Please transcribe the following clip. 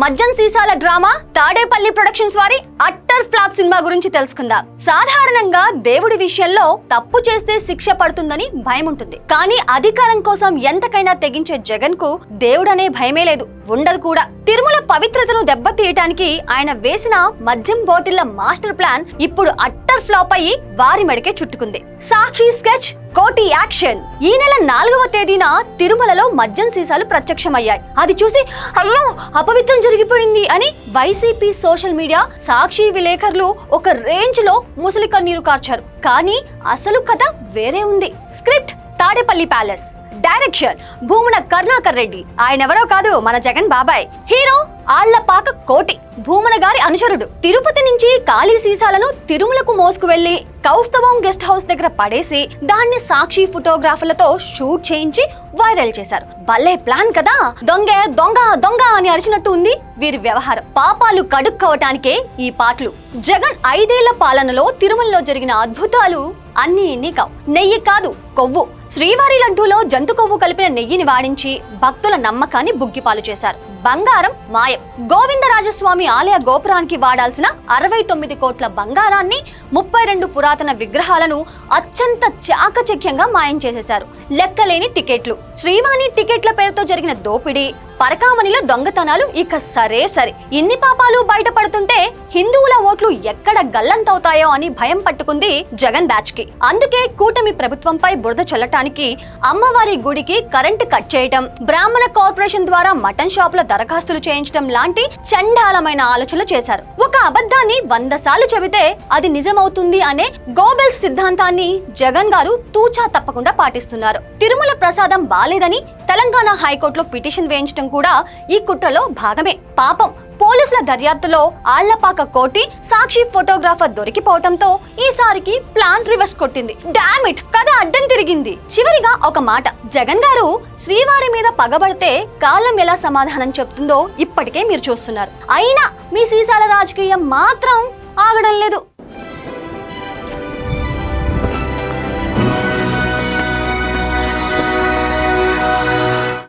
మజ్జన్ సీసాల drama Tadepalli productions వారి utter flop cinema గురించి తెలుసుకుందాం. సాధారణంగా దేవుడి విషయంలో తప్పు చేస్తే శిక్ష పడుతుందని భయం ఉంటుంది కానీ అధికారం కోసం ఎంతకైనా తెగించే జగన్కు దేవుడనే భయమే లేదు. ఉండదు కూడా. తిరుమల పవిత్రతను దెబ్బతీయటానికి ఆయన వేసిన మద్యం బాటిళ్ళ మాస్టర్ ప్లాన్ ఇప్పుడు అట్టర్ ఫ్లాప్ అయ్యి వారి మెడకే చుట్టుకుంది. సాక్షి స్కెచ్ కోటి యాక్షన్. ఈ నెల నాలుగవ తేదీన తిరుమలలో మద్యం సీసాలు ప్రత్యక్షమయ్యాయి. అది చూసి అయ్యో అపవిత్రం జరిగిపోయింది అని వైసీపీ సోషల్ మీడియా సాక్షి విలేకరులు ఒక రేంజ్లో ముసలి కన్నీరు కార్చారు. కానీ అసలు కథ వేరే ఉంది. Script Tadepalli palace. Direction Bhumana Karunakar Reddy. ఆయన ఎవరో కాదు మన జగన్ బాబాయ్. హీరో ఆళ్ళపాక కోటి. భూమన గారి అనుచరుడు. తిరుపతి నుంచి ఖాళీ సీసాలను తిరుమలకు మోసుకు వెళ్ళి కౌస్తవం గెస్ట్ హౌస్ దగ్గర పడేసి దాన్ని సాక్షి ఫోటోగ్రాఫర్లతో షూట్ చేయించి వైరల్ చేశారు. భలే ప్లాన్ కదా. దొంగ దొంగ దొంగ అని అరిచినట్టు ఉంది వీరి వ్యవహారం. పాపాలు కడుక్కోవటానికే ఈ పాటలు. జగన్ ఐదేళ్ళ పాలనలో తిరుమలలో జరిగిన అద్భుతాలు అన్ని ఇన్ని కావు నెయ్యి కాదు కొవ్వు. శ్రీవారి లడ్డూలో జంతు కొవ్వు కలిపిన నెయ్యిని వాడించి భక్తుల నమ్మకాన్ని బుగ్గిపాలు చేశారు. బంగారం మాయం. గోవిందరాజస్వామి ఆలయ గోపురానికి వాడాల్సిన అరవై తొమ్మిది కోట్ల బంగారాన్ని ముప్పై రెండు పురాతన విగ్రహాలను అత్యంత చాకచక్యంగా మాయం చేసేశారు. లెక్కలేని టికెట్లు. శ్రీవాణి టికెట్ల పేరుతో జరిగిన దోపిడీ పరకామణిలో దొంగతనాలు ఇక సరే సరే. ఇన్ని పాపాలు బయటపడుతుంటే హిందువుల ఓట్లు ఎక్కడ గల్లంతవుతాయో అని భయం పట్టుకుంది జగన్ బ్యాచ్కి అందుకే కూటమి ప్రభుత్వంపై బురద చల్లటానికి అమ్మవారి గుడికి కరెంటు కట్ చేయటం బ్రాహ్మణ కార్పొరేషన్ ద్వారా మటన్ షాపుల దరఖాస్తులు చేయించడం లాంటి చండాలమైన ఆలోచనలు చేశారు. అబద్ధాన్ని వంద సార్లు చెబితే అది నిజమవుతుంది అనే గోబెల్స్ సిద్ధాంతాన్ని జగన్ గారు తూచా తప్పకుండా పాటిస్తున్నారు. తిరుమల ప్రసాదం బాలేదని తెలంగాణ హైకోర్టులో పిటిషన్ వేయించడం కూడా ఈ కుట్రలో భాగమే. పాపం పోలీసుల దర్యాప్తులో ఆళ్ళపాక కోటి సాక్షి ఫోటోగ్రాఫర్ దొరికిపోవటంతో ఈసారికి ప్లాన్ రివర్స్ కొట్టింది. డామిట్ కథ అడ్డం తిరిగింది. చివరిగా ఒక మాట. జగన్ గారు శ్రీవారి మీద పగబడితే కాలం ఎలా సమాధానం చెప్తుందో ఇప్పటికే మీరు చూస్తున్నారు. అయినా మీ సీసాల రాజకీయం మాత్రం ఆగడం లేదు.